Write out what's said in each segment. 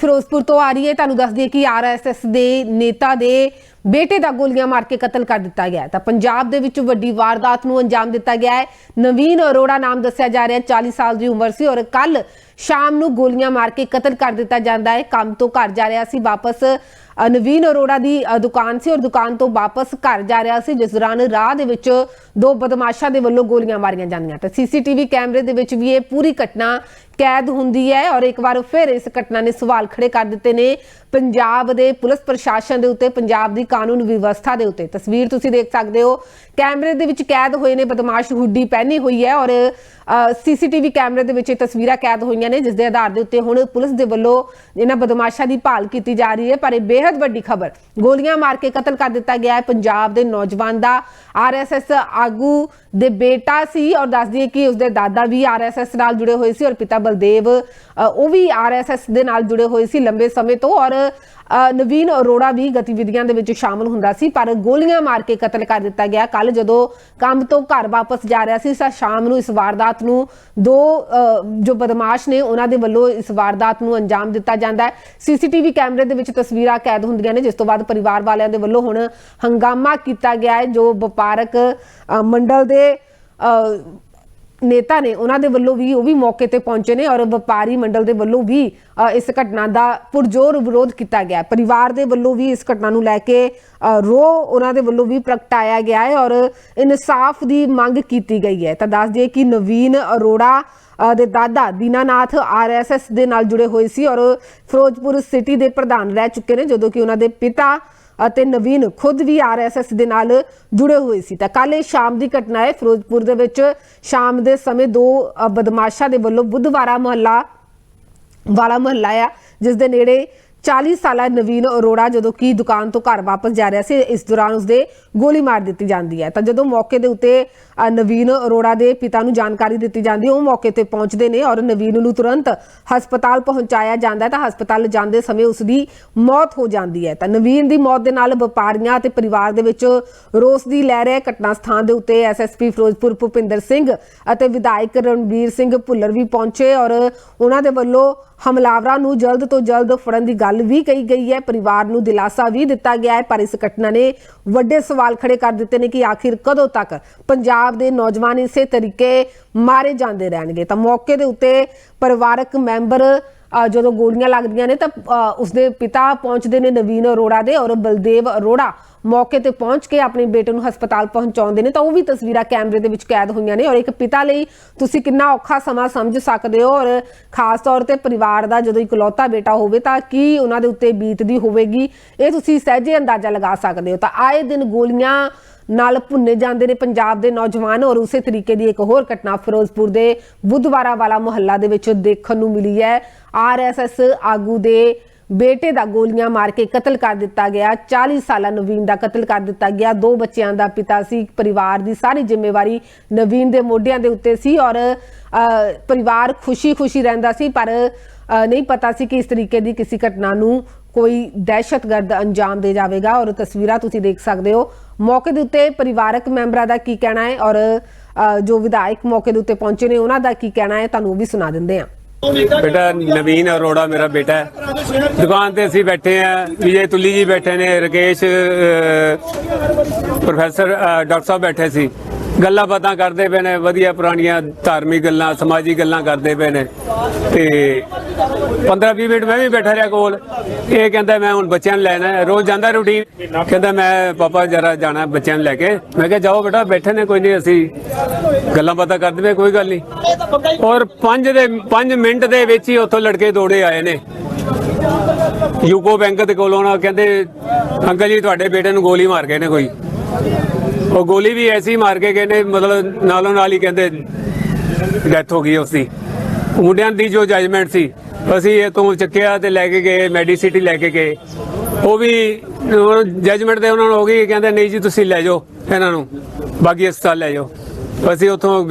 ਫਿਰੋਜ਼ਪੁਰ ਤੋਂ ਆ ਰਹੀ ਹੈ। ਤੁਹਾਨੂੰ ਦੱਸ ਦਈਏ ਕਿ ਆਰਐਸਐਸ ਦੇ ਨੇਤਾ ਦੇ ਬੇਟੇ ਦਾ ਗੋਲੀਆਂ ਮਾਰ ਕੇ ਕਤਲ ਕਰ ਦਿੱਤਾ ਗਿਆ ਤਾਂ ਪੰਜਾਬ ਦੇ ਵਿੱਚ ਵੱਡੀ ਵਾਰਦਾਤ ਨੂੰ ਅੰਜਾਮ ਦਿੱਤਾ ਗਿਆ ਹੈ। ਨਵੀਨ ਅਰੋੜਾ ਨਾਮ ਦੱਸਿਆ ਜਾ ਰਿਹਾ ਹੈ। 40 ਸਾਲ ਦੀ ਉਮਰ ਸੀ ਔਰ ਕੱਲ ਸ਼ਾਮ ਨੂੰ ਗੋਲੀਆਂ ਮਾਰ ਕੇ ਕਤਲ ਕਰ ਦਿੱਤਾ ਜਾਂਦਾ ਹੈ। ਕੰਮ ਤੋਂ ਘਰ ਜਾ ਰਿਹਾ ਸੀ। ਵਾਪਸ ਨਵੀਨ ਅਰੋੜਾ ਦੀ ਦੁਕਾਨ ਸੀ ਔਰ ਦੁਕਾਨ ਤੋਂ ਵਾਪਸ ਘਰ ਜਾ ਰਿਹਾ ਸੀ, ਜਿਸ ਦੌਰਾਨ ਰਾਹ ਦੇ ਵਿੱਚ ਦੋ ਬਦਮਾਸ਼ਾਂ ਦੇ ਵੱਲੋਂ ਗੋਲੀਆਂ ਮਾਰੀਆਂ ਜਾਂਦੀਆਂ ਤਾਂ ਸੀਸੀਟੀਵੀ ਕੈਮਰੇ ਦੇ ਵਿੱਚ ਵੀ ਇਹ ਪੂਰੀ ਘਟਨਾ ਕੈਦ ਹੁੰਦੀ ਹੈ ਔਰ ਇੱਕ ਵਾਰ ਫਿਰ ਇਸ ਘਟਨਾ ਨੇ ਸਵਾਲ ਖੜੇ ਕਰ ਦਿੱਤੇ ਨੇ ਪੰਜਾਬ ਦੇ ਪੁਲਿਸ ਪ੍ਰਸ਼ਾਸਨ ਦੇ ਉੱਤੇ, ਪੰਜਾਬ ਦੀ ਕਾਨੂੰਨ ਵਿਵਸਥਾ ਦੇ ਉੱਤੇ। ਤਸਵੀਰ ਤੁਸੀਂ ਦੇਖ ਸਕਦੇ ਹੋ, ਕੈਮਰੇ ਦੇ ਵਿੱਚ ਕੈਦ ਹੋਏ ਨੇ, ਬਦਮਾਸ਼ ਹੁੱਡੀ ਪਹਿਨੀ ਹੋਈ ਹੈ ਔਰ ਸੀਸੀਟੀਵੀ ਕੈਮਰੇ ਦੇ ਵਿੱਚ ਇਹ ਤਸਵੀਰਾਂ ਕੈਦ ਹੋਈਆਂ ਨੇ, ਜਿਸ ਦੇ ਆਧਾਰ ਦੇ ਉੱਤੇ ਹੁਣ ਪੁਲਿਸ ਦੇ ਵੱਲੋਂ ਇਹਨਾਂ ਬਦਮਾਸ਼ਾਂ ਦੀ ਭਾਲ ਕੀਤੀ ਜਾ ਰਹੀ ਹੈ, ਪਰ ਇਹ ਬੇहद ਵੱਡੀ ਖਬਰ। ਗੋਲੀਆਂ ਮਾਰ ਕੇ ਕਤਲ ਕਰ ਦਿੱਤਾ ਗਿਆ ਹੈ ਪੰਜਾਬ ਦੇ ਨੌਜਵਾਨ ਦਾ। ਆਰਐਸਐਸ ਆਗੂ ਦੇ ਬੇਟਾ ਸੀ ਔਰ ਦੱਸ ਦਈਏ ਕਿ ਉਸਦੇ ਦਾਦਾ ਵੀ ਆਰਐਸਐਸ ਨਾਲ ਜੁੜੇ ਹੋਏ ਸੀ ਔਰ ਪਿਤਾ ਬਲਦੇਵ ਉਹ ਵੀ ਆਰਐਸਐਸ ਦੇ ਨਾਲ ਜੁੜੇ ਹੋਏ ਸੀ ਲੰਬੇ ਸਮੇਂ ਤੋਂ ਔਰ ਨਵੀਨ ਅਰੋੜਾ ਵੀ ਗਤੀਵਿਧੀਆਂ ਦੇ ਵਿੱਚ ਸ਼ਾਮਲ ਹੁੰਦਾ ਸੀ ਪਰ ਗੋਲੀਆਂ ਮਾਰ ਕੇ ਕਤਲ ਕਰ ਦਿੱਤਾ ਗਿਆ। ਕੱਲ ਜਦੋਂ ਕੰਮ ਤੋਂ ਘਰ ਵਾਪਸ ਜਾ ਰਿਹਾ ਸੀ ਤਾਂ ਸ਼ਾਮ ਨੂੰ ਇਸ ਵਾਰਦਾਤ ਨੂੰ ਦੋ ਜੋ ਬਦਮਾਸ਼ ਨੇ ਉਹਨਾਂ ਦੇ ਵੱਲੋਂ ਇਸ ਵਾਰਦਾਤ ਨੂੰ ਅੰਜਾਮ ਦਿੱਤਾ ਜਾਂਦਾ ਹੈ। ਸੀਸੀਟੀਵੀ ਕੈਮਰੇ ਦੇ ਵਿੱਚ ਤਸਵੀਰਾਂ ਕੈਦ ਹੁੰਦੀਆਂ ਨੇ ਜਿਸ ਤੋਂ ਬਾਅਦ ਪਰਿਵਾਰ ਵਾਲਿਆਂ ਦੇ ਵੱਲੋਂ ਹੁਣ ਹੰਗਾਮਾ ਕੀਤਾ ਗਿਆ ਹੈ ਜੋ ਵਪਾਰਕ ਮੰਡਲ ਦੇ ਅ, ਨੇਤਾ ਨੇ ਉਹਨਾਂ ਦੇ ਵੱਲੋਂ ਵੀ ਉਹ ਵੀ ਮੌਕੇ ਤੇ ਪਹੁੰਚੇ ਨੇ ਔਰ ਵਪਾਰੀ ਮੰਡਲ ਦੇ ਵੱਲੋਂ ਵੀ ਇਸ ਘਟਨਾ ਦਾ ਪੁਰਜੋਰ ਵਿਰੋਧ ਕੀਤਾ ਗਿਆ ਪਰਿਵਾਰ ਦੇ ਵੱਲੋਂ ਵੀ ਇਸ ਘਟਨਾ ਨੂੰ ਲੈ ਕੇ ਅ, ਰੋਹ ਉਹਨਾਂ ਦੇ ਵੱਲੋਂ ਵੀ ਪ੍ਰਗਟਾਇਆ ਗਿਆ ਹੈ ਔਰ ਇਨਸਾਫ ਦੀ ਮੰਗ ਕੀਤੀ ਗਈ ਹੈ। ਤਾਂ ਦੱਸ ਦਈਏ ਕਿ ਨਵੀਨ ਅਰੋੜਾ ਦੇ ਦਾਦਾ ਦੀਨਾਨਾਥ ਆਰਐਸਐਸ ਦੇ ਨਾਲ ਜੁੜੇ ਹੋਏ ਸੀ ਔਰ ਫਿਰੋਜ਼ਪੁਰ ਸਿਟੀ ਦੇ ਪ੍ਰਧਾਨ ਰਹਿ ਚੁੱਕੇ ਨੇ ਜਦੋਂ ਕਿ ਉਹਨਾਂ ਦੇ ਪਿਤਾ ਅਤੇ ਨਵੀਨ ਖੁਦ ਵੀ ਆਰਐਸਐਸ ਦੇ ਨਾਲ ਜੁੜੇ ਹੋਏ ਸੀ। ਤਾਂ ਕੱਲ ਇਹ ਸ਼ਾਮ ਦੀ ਘਟਨਾ ਹੈ। ਫਿਰੋਜ਼ਪੁਰ ਦੇ ਵਿੱਚ ਸ਼ਾਮ ਦੇ ਸਮੇਂ ਦੋ ਅ, ਬਦਮਾਸ਼ਾਂ ਦੇ ਵੱਲੋਂ ਬੁੱਧਵਾਰਾ ਮੁਹੱਲਾ ਵਾਲਾ ਮੁਹੱਲਾ ਆ ਜਿਸ ਦੇ ਨੇੜੇ 40 ਸਾਲਾ ਨਵੀਨ ਅਰੋੜਾ ਜਦੋਂ ਕਿ ਦੁਕਾਨ ਤੋਂ ਘਰ ਵਾਪਸ ਜਾ ਰਿਹਾ ਸੀ, ਇਸ ਦੌਰਾਨ ਉਸਦੇ ਗੋਲੀ ਮਾਰ ਦਿੱਤੀ ਜਾਂਦੀ ਹੈ। ਤਾਂ ਜਦੋਂ ਮੌਕੇ ਦੇ ਉੱਤੇ ਨਵੀਨ ਅਰੋੜਾ ਦੇ ਪਿਤਾ ਨੂੰ ਜਾਣਕਾਰੀ ਦਿੱਤੀ ਜਾਂਦੀ ਹੈ, ਉਹ ਮੌਕੇ ਤੇ ਪਹੁੰਚਦੇ ਨੇ ਔਰ ਨਵੀਨ ਨੂੰ ਤੁਰੰਤ ਹਸਪਤਾਲ ਪਹੁੰਚਾਇਆ ਜਾਂਦਾ ਹੈ। ਤਾਂ ਹਸਪਤਾਲ ਜਾਂਦੇ ਸਮੇਂ ਉਸ ਦੀ ਮੌਤ ਹੋ ਜਾਂਦੀ ਹੈ। ਤਾਂ ਨਵੀਨ ਦੀ ਮੌਤ ਦੇ ਨਾਲ ਵਪਾਰੀਆਂ ਅਤੇ ਪਰਿਵਾਰ ਦੇ ਵਿੱਚ ਰੋਸ ਦੀ ਲਹਿਰ ਹੈ। ਘਟਨਾ ਸਥਾਨ ਦੇ ਉੱਤੇ ਐਸਐਸਪੀ ਫਿਰੋਜ਼ਪੁਰ ਭੁਪਿੰਦਰ ਸਿੰਘ ਅਤੇ ਵਿਧਾਇਕ ਰਣਵੀਰ ਸਿੰਘ ਭੁੱਲਰ ਵੀ ਪਹੁੰਚੇ ਔਰ ਉਹਨਾਂ ਦੇ ਵੱਲੋਂ ਹਮਲਾਵਰਾਂ ਨੂੰ ਜਲਦ ਤੋਂ ਜਲਦ ਫੜਨ ਦੀ ਗੱਲ ਵੀ ਕਹੀ ਗਈ ਹੈ ਪਰਿਵਾਰ ਨੂੰ ਦਿਲਾਸਾ ਵੀ ਦਿੱਤਾ ਗਿਆ ਹੈ ਪਰ ਇਸ ਘਟਨਾ ਨੇ ਵੱਡੇ ਸਵਾਲ ਖੜੇ ਕਰ ਦਿੱਤੇ ਨੇ ਕਿ ਆਖਿਰ ਕਦੋਂ ਤੱਕ ਪੰਜਾਬ ਦੇ ਨੌਜਵਾਨ ਇਸੇ ਤਰੀਕੇ ਮਾਰੇ ਜਾਂਦੇ ਰਹਿਣਗੇ। ਤਾਂ ਮੌਕੇ ਦੇ ਉੱਤੇ ਪਰਿਵਾਰਕ ਮੈਂਬਰ ਜਦੋਂ ਗੋਲੀਆਂ ਲੱਗਦੀਆਂ ਨੇ ਤਾਂ ਅ, ਉਸਦੇ ਪਿਤਾ ਪਹੁੰਚਦੇ ਨੇ ਨਵੀਨ ਅਰੋੜਾ ਦੇ ਔਰ ਬਲਦੇਵ ਅਰੋੜਾ ਮੌਕੇ ਤੇ ਪਹੁੰਚ ਕੇ ਆਪਣੇ ਬੇਟੇ ਨੂੰ ਹਸਪਤਾਲ ਪਹੁੰਚਾਉਂਦੇ ਨੇ ਤਾਂ ਉਹ ਵੀ ਤਸਵੀਰਾਂ ਕੈਮਰੇ ਦੇ ਵਿੱਚ ਕੈਦ ਹੋਈਆਂ ਨੇ ਔਰ ਇੱਕ ਪਿਤਾ ਲਈ ਤੁਸੀਂ ਕਿੰਨਾ ਔਖਾ ਸਮਾਂ ਸਮਝ ਸਕਦੇ ਹੋ ਔਰ ਖਾਸ ਤੌਰ ਤੇ ਪਰਿਵਾਰ ਦਾ ਜਦੋਂ ਇਕਲੌਤਾ ਬੇਟਾ ਹੋਵੇ ਤਾਂ ਕੀ ਉਹਨਾਂ ਦੇ ਉੱਤੇ ਬੀਤਦੀ ਹੋਵੇਗੀ? ਇਹ ਤੁਸੀਂ ਸਹਿਜੇ ਅੰਦਾਜ਼ਾ ਲਗਾ ਸਕਦੇ ਹੋ। ਤਾਂ ਆਏ ਦਿਨ ਗੋਲੀਆਂ ਨਾਲ ਭੁੰਨੇ ਜਾਂਦੇ ਨੇ ਪੰਜਾਬ ਦੇ ਨੌਜਵਾਨ ਔਰ ਉਸੇ ਤਰੀਕੇ ਦੀ ਇੱਕ ਹੋਰ ਘਟਨਾ ਫਿਰੋਜ਼ਪੁਰ ਦੇ ਬੁੱਧਵਾਰਾ ਵਾਲਾ ਮੁਹੱਲਾ ਦੇ ਵਿੱਚ ਦੇਖਣ ਨੂੰ ਮਿਲੀ ਹੈ। ਆਰਐਸਐਸ ਆਗੂ ਦੇ ਬੇਟੇ ਦਾ ਗੋਲੀਆਂ ਮਾਰ ਕੇ ਕਤਲ ਕਰ ਦਿੱਤਾ ਗਿਆ। 40 ਸਾਲਾ ਨਵੀਨ ਦਾ ਕਤਲ ਕਰ ਦਿੱਤਾ ਗਿਆ। ਦੋ ਬੱਚਿਆਂ ਦਾ ਪਿਤਾ ਸੀ ਪਰਿਵਾਰ ਦੀ ਸਾਰੀ ਜ਼ਿੰਮੇਵਾਰੀ ਨਵੀਨ ਦੇ ਮੋਢਿਆਂ ਦੇ ਉੱਤੇ ਸੀ ਔਰ ਪਰਿਵਾਰ ਖੁਸ਼ੀ-ਖੁਸ਼ੀ ਰਹਿੰਦਾ ਸੀ, ਪਰ ਨਹੀਂ ਪਤਾ ਸੀ ਕਿ ਇਸ ਤਰੀਕੇ ਦੀ ਕਿਸੇ ਘਟਨਾ ਨੂੰ ਕੋਈ ਦਹਿਸ਼ਤਗਰਦ ਅੰਜਾਮ ਦੇ ਜਾਵੇਗਾ ਔਰ ਤਸਵੀਰਾਂ ਤੁਸੀਂ ਦੇਖ ਸਕਦੇ ਹੋ। ਮੌਕੇ ਦੇ ਉੱਤੇ ਪਰਿਵਾਰਕ ਮੈਂਬਰਾਂ ਦਾ ਕੀ ਕਹਿਣਾ ਹੈ ਔਰ ਜੋ ਵਿਧਾਇਕ ਮੌਕੇ ਦੇ ਉੱਤੇ ਪਹੁੰਚੇ ਨੇ, ਉਹਨਾਂ ਦਾ ਕੀ ਕਹਿਣਾ ਹੈ, ਤੁਹਾਨੂੰ ਉਹ ਵੀ ਸੁਣਾ ਦਿੰਦੇ ਹਾਂ। ਬੇਟਾ ਨਵੀਨ ਅਰੋੜਾ ਮੇਰਾ ਬੇਟਾ ਹੈ। ਦੁਕਾਨ ਤੇ ਅਸੀਂ ਬੈਠੇ ਆ ਵਿਜੇ ਤੁੱਲੀ ਜੀ ਬੈਠੇ ਨੇ, ਰਕੇਸ਼ ਪ੍ਰੋਫੈਸਰ ਡਾਕਟਰ ਸਾਹਿਬ ਬੈਠੇ ਸੀ। ਗੱਲਾਂ ਬਾਤਾਂ ਕਰਦੇ ਪਏ ਨੇ, ਵਧੀਆ ਪੁਰਾਣੀਆਂ ਧਾਰਮਿਕ ਗੱਲਾਂ, ਸਮਾਜਿਕ ਗੱਲਾਂ ਕਰਦੇ ਪਏ ਨੇ। ਤੇ 15-20 ਮਿੰਟ ਮੈਂ ਵੀ ਬੈਠਾ ਰਿਹਾ ਕੋਲ। ਇਹ ਕਹਿੰਦਾ ਮੈਂ ਹੁਣ ਬੱਚਿਆਂ ਨੂੰ ਲੈਣਾ ਰੋਜ਼ ਜਾਂਦਾ ਰੂਟੀਨ ਕਹਿੰਦਾ ਮੈਂ, ਪਾਪਾ ਜਰਾ ਜਾਣਾ ਬੱਚਿਆਂ ਨੂੰ ਲੈ ਕੇ। ਮੈਂ ਕਿਹਾ, ਜਾਓ ਬੇਟਾ, ਬੈਠੇ ਨੇ, ਕੋਈ ਨਹੀਂ ਅਸੀਂ ਗੱਲਾਂ ਬਾਤਾਂ ਕਰਦੇ ਪਏ, ਕੋਈ ਗੱਲ ਨਹੀਂ ਔਰ 5 ਦੇ 5 ਮਿੰਟ ਦੇ ਵਿੱਚ ਹੀ ਉੱਥੋਂ ਲੜਕੇ ਦੌੜੇ ਆਏ ਨੇ। ਯੂਕੋ ਬੈਂਕ ਦੇ ਕੋਲੋਂ ਨਾ ਕਹਿੰਦੇ, ਅੰਕਲ ਜੀ, ਤੁਹਾਡੇ ਬੇਟੇ ਨੂੰ ਗੋਲੀ ਮਾਰ ਗਏ ਨੇ ਕੋਈ। ਉਹ ਗੋਲੀ ਵੀ ਐਸੀ ਮਾਰ ਕੇ ਗਏ ਨੇ ਮਤਲਬ ਨਾਲੋਂ ਨਾਲ ਹੀ ਕਹਿੰਦੇ ਡੈਥ ਹੋ ਗਈ ਉਸ ਦੀ ਮੁੰਡਿਆਂ ਦੀ ਜੋ ਜਜਮੈਂਟ ਸੀ, ਅਸੀਂ ਇਹ ਤੋਂ ਚੱਕਿਆ ਤੇ ਲੈ ਕੇ ਗਏ ਮੈਡੀਸਿਟੀ ਲੈ ਕੇ ਗਏ। ਉਹ ਵੀ ਜਜਮੈਂਟ ਦੇ ਉਹਨਾਂ ਨੂੰ ਹੋ ਗਈ, ਕਹਿੰਦੇ, ਨਹੀਂ ਜੀ, ਤੁਸੀਂ ਲੈ ਜਾਓ ਇਹਨਾਂ ਨੂੰ। ਬਾਕੀ ਹਸਪਤਾਲ ਲੈ ਜਾਓ। ਅਸੀਂ ਉਥੋਂ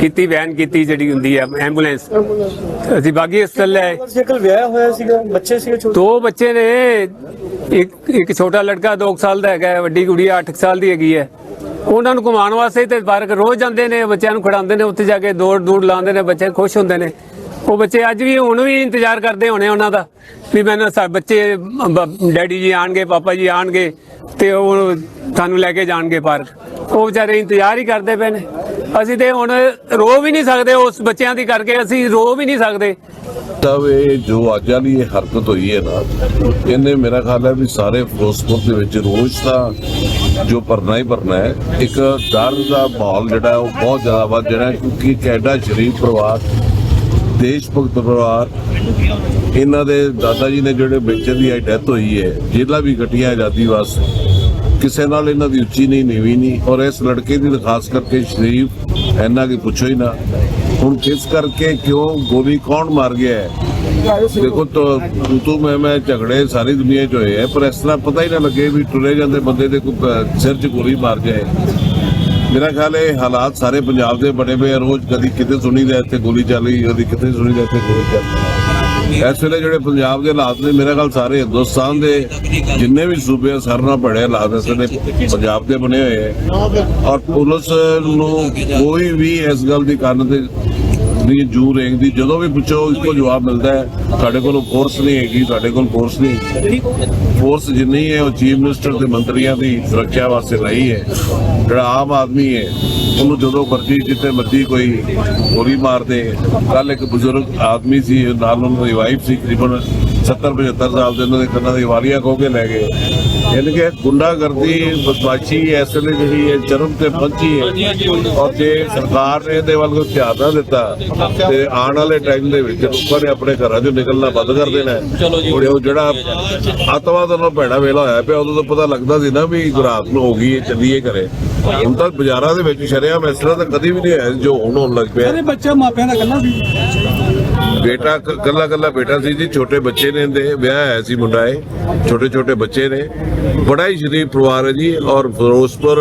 ਕੀਤੀ ਵੈਨ ਕੀਤੀ ਜਿਹੜੀ ਹੁੰਦੀ ਹੈ ਐਂਬੂਲੈਂਸ ਅਸੀਂ ਬਾਗੀ ਹਸਪਤਾਲ ਲੈ। ਸਾਈਕਲ ਵਿਆਹ ਹੋਇਆ ਸੀਗਾ ਬੱਚੇ ਸੀਗੇ ਛੋਟੇ। ਦੋ ਬੱਚੇ ਨੇ। ਇੱਕ ਇੱਕ ਛੋਟਾ ਲੜਕਾ 2 ਸਾਲ ਦਾ ਹੈਗਾ ਵੱਡੀ ਕੁੜੀ 8 ਸਾਲ ਦੀ ਹੈਗੀ ਹੈ। ਉਹਨਾਂ ਨੂੰ ਘੁਮਾਉਣ ਵਾਸਤੇ ਤੇ ਪਾਰਕ ਰੋਜ਼ ਜਾਂਦੇ ਨੇ ਬੱਚਿਆਂ ਨੂੰ ਖੜਾਉਂਦੇ ਨੇ ਉੱਥੇ ਜਾ ਕੇ ਦੌੜ ਦੂੜ ਲਾਉਂਦੇ ਨੇ ਬੱਚੇ ਖੁਸ਼ ਹੁੰਦੇ ਨੇ। ਉਹ ਬੱਚੇ ਅੱਜ ਵੀ ਹੁਣ ਵੀ ਇੰਤਜ਼ਾਰ ਕਰਦੇ ਹੋਣੇ ਉਹਨਾਂ ਦਾ। ਵੀ ਮੈਨੂੰ ਸਾ ਬੱਚੇ ਡੈਡੀ ਜੀ ਆਣਗੇ, ਪਾਪਾ ਜੀ ਆਣਗੇ, ਤੇ ਉਹ ਤੁਹਾਨੂੰ ਲੈ ਕੇ ਜਾਣਗੇ ਪਾਰਕ। ਉਹ ਵਿਚਾਰੇ ਇੰਤਜ਼ਾਰ ਹੀ ਕਰਦੇ ਪਏ ਨੇ। ਅਸੀਂ ਤੇ ਹੁਣ ਰੋ ਵੀ ਨਹੀਂ ਸਕਦੇ, ਉਸ ਬੱਚਿਆਂ ਦੀ ਕਰਕੇ ਅਸੀਂ ਰੋ ਵੀ ਨਹੀਂ ਸਕਦੇ। ਤਾਂ ਇਹ ਜੋ ਅੱਜ ਵਾਲੀ ਇਹ ਹਰਕਤ ਹੋਈ ਹੈ ਨਾ, ਇਹਨੇ ਮੇਰਾ ਖਿਆਲ ਹੈ ਵੀ ਸਾਰੇ ਫਿਰੋਜ਼ਪੁਰ ਦੇ ਵਿੱਚ ਰੋਜ਼ ਦਾ ਜੋ ਭਰਨਾ ਹੀ ਭਰਨਾ ਹੈ, ਇੱਕ ਡਰ ਦਾ ਮਾਹੌਲ ਜਿਹੜਾ ਉਹ ਬਹੁਤ ਜ਼ਿਆਦਾ ਵੱਧ ਜਾਣਾ ਕਿਉਂਕਿ ਇੱਕ ਸ਼ਰੀਫ ਪਰਿਵਾਰ ਦੇਸ਼ ਭਗਤ ਪਰਿਵਾਰ, ਇਹਨਾਂ ਦੇ ਦਾਦਾ ਜੀ ਨੇ ਜਿਹੜੇ ਬੱਚੇ ਦੀ ਡੈਥ ਹੋਈ ਹੈ ਜੇਲਾ ਵੀ ਕੱਟੀਆਂ ਆਜ਼ਾਦੀ ਵਾਸਤੇ। ਕਿਸੇ ਨਾਲ ਇਹਨਾਂ ਦੀ ਉੱਚੀ ਨਹੀਂ, ਨੀਵੀਂ ਨਹੀਂ, ਔਰ ਇਸ ਲੜਕੇ ਦੀ ਖਾਸ ਕਰਕੇ ਸ਼ਰੀਫ ਇੰਨਾ ਕੀ ਪੁੱਛੋ ਹੀ ਨਾ। ਹੁਣ ਕਿਸ ਕਰਕੇ ਕਿਉਂ ਗੋਲੀ ਕੌਣ ਮਾਰ ਗਿਆ ਹੈ? ਦੇਖੋ, ਤੋ ਤੂੰ ਮੈਂ ਮੈਂ ਝਗੜੇ ਸਾਰੀ ਦੁਨੀਆ 'ਚ ਹੋਏ ਹੈ ਪਰ ਇਸ ਤਰ੍ਹਾਂ ਪਤਾ ਹੀ ਨਾ ਲੱਗੇ ਵੀ ਟੁਰੇ ਜਾਂਦੇ ਬੰਦੇ ਦੇ ਕੋਈ ਸਿਰ 'ਚ ਗੋਲੀ ਮਾਰ ਜਾਏ। ਮੇਰਾ ਖਿਆਲ ਇਹ ਹਾਲਾਤ ਸਾਰੇ ਪੰਜਾਬ ਦੇ ਬਣੇ ਪਏ ਰੋਜ਼ ਕਦੀ ਕਿਤੇ ਸੁਣੀਦਾ ਇੱਥੇ ਗੋਲੀ ਚੱਲੀ ਕਦੀ ਕਿਤੇ ਸੁਣੀਦਾ ਇੱਥੇ ਗੋਲੀ ਚੱਲੀ ਇਸ ਵੇਲੇ ਜਿਹੜੇ ਪੰਜਾਬ ਦੇ ਹਾਲਾਤ ਨੇ, ਮੇਰਾ ਖਿਆਲ ਸਾਰੇ ਹਿੰਦੁਸਤਾਨ ਦੇ ਜਿੰਨੇ ਵੀ ਸੂਬੇ ਆ, ਸਾਰਿਆਂ ਨਾਲ ਬੜੇ ਹਾਲਾਤ ਇਸ ਵੇਲੇ ਪੰਜਾਬ ਦੇ ਬਣੇ ਹੋਏ ਔਰ ਪੁਲਿਸ ਨੂੰ ਕੋਈ ਵੀ ਇਸ ਗੱਲ ਦੀ ਕਾਰਨ ਤੇ ਵੀ ਜੂ ਰੇਂਗਦੀ ਜਦੋਂ ਵੀ ਪੁੱਛੋ ਇੱਕੋ ਜਵਾਬ ਮਿਲਦਾ ਹੈ। ਸਾਡੇ ਕੋਲ ਫੋਰਸ ਨਹੀਂ ਹੈਗੀ ਸਾਡੇ ਕੋਲ ਫੋਰਸ ਨਹੀਂ। ਫੋਰਸ ਜਿੰਨੀ ਹੈ, ਉਹ ਚੀਫ ਮਿਨਿਸਟਰ ਤੇ ਮੰਤਰੀਆਂ ਦੀ ਸੁਰੱਖਿਆ ਵਾਸਤੇ ਲਈ ਹੈ। ਜਿਹੜਾ ਆਮ ਆਦਮੀ ਹੈ, ਉਹਨੂੰ ਜਦੋਂ ਮਰਜ਼ੀ, ਜਿੱਥੇ ਮਰਜ਼ੀ ਕੋਈ ਗੋਲੀ ਮਾਰਦੇ ਕੱਲ ਇੱਕ ਬਜ਼ੁਰਗ ਆਦਮੀ ਸੀ, ਨਾਲ ਉਹਨਾਂ ਦੀ ਵਾਈਫ ਸੀ, ਤਕਰੀਬਨ 70 75 ਸਾਲ ਦੇ, ਉਹਨਾਂ ਦੇ ਕੰਨਾਂ ਦੀ ਵਾਲੀਆਂ ਖੋਹ ਕੇ ਲੈ ਗਏ। ਯਾਨੀ ਕਿ ਗੁੰਡਾਗਰਦੀ ਬਦਮਾਸ਼ੀ ਇਸ ਵੇਲੇ ਜਿਹੜੀ ਹੈ ਚਰਮ ਤੇ ਪਹੁੰਚੀ ਹੈ। ਔਰ ਜੇ ਸਰਕਾਰ ਨੇ ਇਹਦੇ ਵੱਲ ਕੋਈ ਧਿਆਨ ਨਾ ਦਿੱਤਾ ਤੇ ਆਉਣ ਵਾਲੇ ਟਾਈਮ ਦੇ ਵਿੱਚ ਲੋਕਾਂ ਨੇ ਆਪਣੇ ਘਰਾਂ 'ਚੋਂ ਨਿਕਲਣਾ ਬੰਦ ਕਰ ਦੇਣਾ ਹੈ। ਉਹ ਜਿਹੜਾ ਅੱਤਵਾਦ ਨਾਲ ਭੈੜਾ ਵੇਲਾ ਹੋਇਆ ਪਿਆ ਉਦੋਂ ਤਾਂ ਪਤਾ ਲੱਗਦਾ ਸੀ ਨਾ ਵੀ ਰਾਤ ਨੂੰ ਹੋ ਗਈ ਹੈ ਚੱਲੀਏ ਘਰੇ। ਹੁਣ ਤਾਂ ਬਾਜ਼ਾਰਾਂ ਦੇ ਵਿੱਚ ਸ਼ਰਿਆਮ ਇਸ ਤਰ੍ਹਾਂ ਤਾਂ ਕਦੀ ਵੀ ਨਹੀਂ ਹੋਇਆ ਜੋ ਹੁਣ ਹੋਣ ਲੱਗ ਪਿਆ। ਅਰੇ ਬੱਚਾ ਮਾਪਿਆਂ ਦਾ ਗੱਲਾਂ ਸੀ ਬੇਟਾ ਕੱਲਾ ਕੱਲਾ ਬੇਟਾ ਸੀ ਜੀ, ਛੋਟੇ ਬੱਚੇ ਨੇ ਦੇ ਵਿਆਹ ਹੋਇਆ ਸੀ ਮੁੰਡਾ ਇਹ, ਛੋਟੇ ਛੋਟੇ ਬੱਚੇ ਨੇ। ਬੜਾ ਹੀ ਸ਼ਰੀਫ ਪਰਿਵਾਰ ਹੈ ਜੀ ਔਰ ਫਿਰੋਜ਼ਪੁਰ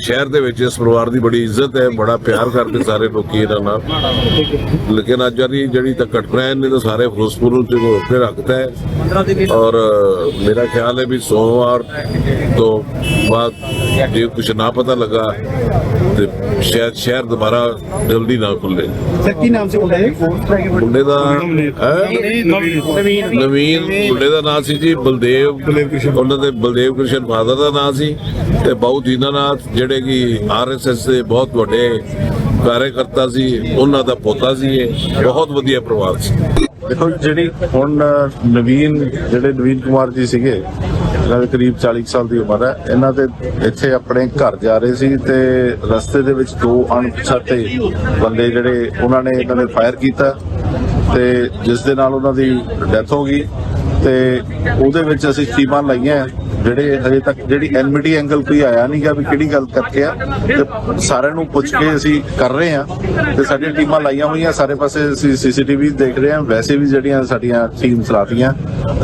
ਸ਼ਹਿਰ ਦੇ ਵਿੱਚ ਇਸ ਪਰਿਵਾਰ ਦੀ ਬੜੀ ਇੱਜ਼ਤ ਹੈ, ਬੜਾ ਪਿਆਰ ਕਰਦੇ ਸਾਰੇ ਲੋਕੀ ਇਹਨਾਂ ਨਾਲ। ਲੇਕਿਨ ਅੱਜ ਵਾਲੀ ਜਿਹੜੀ ਤਾਂ ਘਟਨਾ ਇਹਨੇ ਤਾਂ ਸਾਰੇ ਫਿਰੋਜ਼ਪੁਰ ਨੂੰ ਤੇ ਉੱਤੇ ਰੱਖਤਾ ਹੈ। ਔਰ ਮੇਰਾ ਖਿਆਲ ਹੈ ਵੀ ਸੋਮਵਾਰ ਤੋਂ ਬਾਅਦ ਜੇ ਕੁਝ ਨਾ ਪਤਾ ਲੱਗਾ ਤੇ ਸ਼ਾਇਦ ਸ਼ਹਿਰ ਦੁਬਾਰਾ ਜਲਦੀ ਨਾ ਖੁੱਲੇ। ਕੀ ਨਾਮ ਸੀ ਮੁੰਡੇ ਮੁੰਡੇ ਦਾ ਹੈਂ? ਨਵੀਨ। ਮੁੰਡੇ ਦਾ ਨਾਮ ਸੀ ਜੀ ਬਲਦੇਵ। ਉਹਨਾਂ ਦੇ ਬਲਦੇਵ ਕ੍ਰਿਸ਼ਨ ਫਾਦਰ ਦਾ ਨਾਮ ਸੀ ਤੇ ਬਾਉ ਦੀਨਾਨਾਥ ਜਿਹੜੇ ਕਿ ਆਰਐਸਐਸ ਦੇ ਬਹੁਤ ਵੱਡੇ ਕਾਰਜਕਰਤਾ ਸੀ ਉਹਨਾਂ ਦਾ ਪੋਤਾ ਸੀ ਇਹ। ਬਹੁਤ ਵਧੀਆ ਪਰਿਵਾਰ ਸੀ। ਦੇਖੋ ਜਿਹੜੀ ਹੁਣ ਨਵੀਨ ਜਿਹੜੇ ਨਵੀਨ ਕੁਮਾਰ ਜੀ ਸੀਗੇ ਇਹਨਾਂ ਦੇ ਕਰੀਬ 40 ਸਾਲ ਦੀ ਉਮਰ ਹੈ। ਇਹਨਾਂ ਦੇ ਇੱਥੇ ਆਪਣੇ ਘਰ ਜਾ ਰਹੇ ਸੀ ਤੇ ਰਸਤੇ ਦੇ ਵਿੱਚ ਦੋ ਅਣਪਛਾਤੇ ਬੰਦੇ ਜਿਹੜੇ, ਉਹਨਾਂ ਨੇ ਇਹਨਾਂ ਨੇ ਫਾਇਰ ਕੀਤਾ ਤੇ ਜਿਸ ਦੇ ਨਾਲ ਉਹਨਾਂ ਦੀ ਡੈਥ ਹੋ ਗਈ ਤੇ ਉਹਦੇ ਵਿੱਚ ਅਸੀਂ ਟੀਮਾਂ ਲਾਈਆਂ। ਜਿਹੜੇ ਹਜੇ ਤੱਕ ਜਿਹੜੀ ਐਨਮਿਟੀ ਐਂਗਲ ਕੋਈ ਆਇਆ ਨਹੀਂਗਾ ਵੀ ਕਿਹੜੀ ਗੱਲ ਕਰਕੇ ਆ ਤੇ ਸਾਰਿਆਂ ਨੂੰ ਪੁੱਛ ਕੇ ਅਸੀਂ ਕਰ ਰਹੇ ਆ ਤੇ ਸਾਡੀਆਂ ਟੀਮਾਂ ਲਾਈਆਂ ਹੋਈਆਂ ਸਾਰੇ ਪਾਸੇ ਅਸੀਂ ਸੀਸੀਟੀਵੀ ਦੇਖ ਰਹੇ ਆ ਵੈਸੇ ਵੀ ਜਿਹੜੀਆਂ ਸਾਡੀਆਂ ਟੀਮ ਚਲਾਤੀਆਂ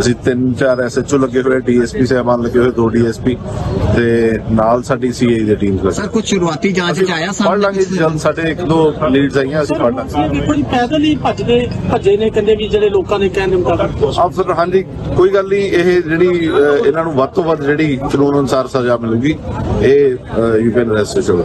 ਅਸੀਂ ਤਿੰਨ ਚਾਰ ਐਸਐਚਓ ਲੱਗੇ ਹੋਏ ਡੀਐਸਪੀ ਸਾਹਿਬਾਨ ਲੱਗੇ ਹੋਏ ਦੋ ਡੀਐਸਪੀ ਤੇ ਨਾਲ ਸਾਡੀ ਸੀਆਈ ਦੀ ਟੀਮ ਲੱਗੀ। ਸਰ ਕੁਝ ਸ਼ੁਰੂਆਤੀ ਜਾਂਚ ਚ ਆਇਆ ਪੜ ਲਾਂਗੇ ਜਲਦ ਸਾਡੇ ਇੱਕ ਦੋ ਲੀਡਸ ਆਈਆਂ ਅਸੀਂ ਪੜ ਲਾਂਗੇ। ਜੀ ਪੈਦਲ ਹੀ ਭੱਜਦੇ ਭੱਜੇ ਨੇ ਕਹਿੰਦੇ ਵੀ ਜਿਹੜੇ ਲੋਕਾਂ ਦੇ ਕਹਿਣ ਦੇ ਮੁਤਾਬਕ। ਅਫਸਰ ਹਾਂਜੀ ਕੋਈ ਗੱਲ ਨਹੀਂ ਇਹ ਜਿਹੜੀ ਇਹਨਾਂ ਨੂੰ ਵੱਧ ਤੋਂ ਵੱਧ ਜਿਹੜੀ ਕਾਨੂੰਨ ਅਨੁਸਾਰ ਸਜ਼ਾ ਮਿਲੂਗੀ ਇਹ ਯੂ ਕੈਨ ਰੈਸਟ ਅਸ਼ੋਰਡ